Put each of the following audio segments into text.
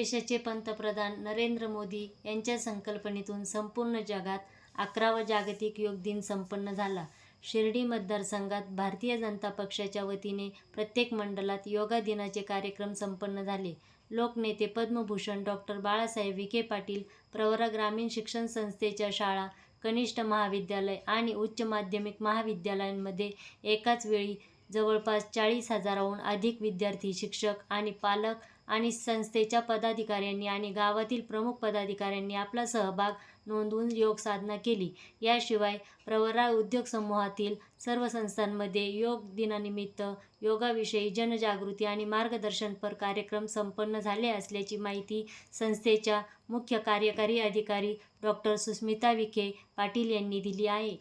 देशाचे पंतप्रधान नरेंद्र मोदी यांच्या संकल्पनेतून संपूर्ण जगात अकरावा जागतिक योग दिन संपन्न झाला. शिर्डी मतदारसंघात भारतीय जनता पक्षाच्या वतीने प्रत्येक मंडलात योगा दिनाचे कार्यक्रम संपन्न झाले. लोकनेते पद्मभूषण डॉक्टर बाळासाहेब विखे पाटील प्रवरा ग्रामीण शिक्षण संस्थेच्या शाळा कनिष्ठ महाविद्यालय आणि उच्च माध्यमिक महाविद्यालयांमध्ये एकाच वेळी जवळपास चाळीस हजाराहून अधिक विद्यार्थी शिक्षक आणि पालक आणि संस्थेच्या पदाधिकाऱ्यांनी आणि गावातील प्रमुख पदाधिकाऱ्यांनी आपला सहभाग नोंदवून योग साधना केली. याशिवाय प्रवरा उद्योग समूहातील सर्व संस्थांमध्ये योग दिनानिमित्त योगाविषयी जनजागृती आणि मार्गदर्शनपर कार्यक्रम संपन्न झाले असल्याची माहिती संस्थेच्या मुख्य कार्यकारी अधिकारी डॉक्टर सुस्मिता विखे पाटील यांनी दिली आहे.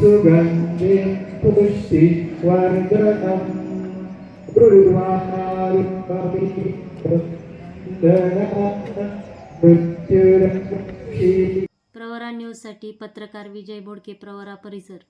सुगन्धे पुष्टि वर्धनम् प्रवरा न्यूजसाठी पत्रकार विजय बोडके प्रवरा परिसर.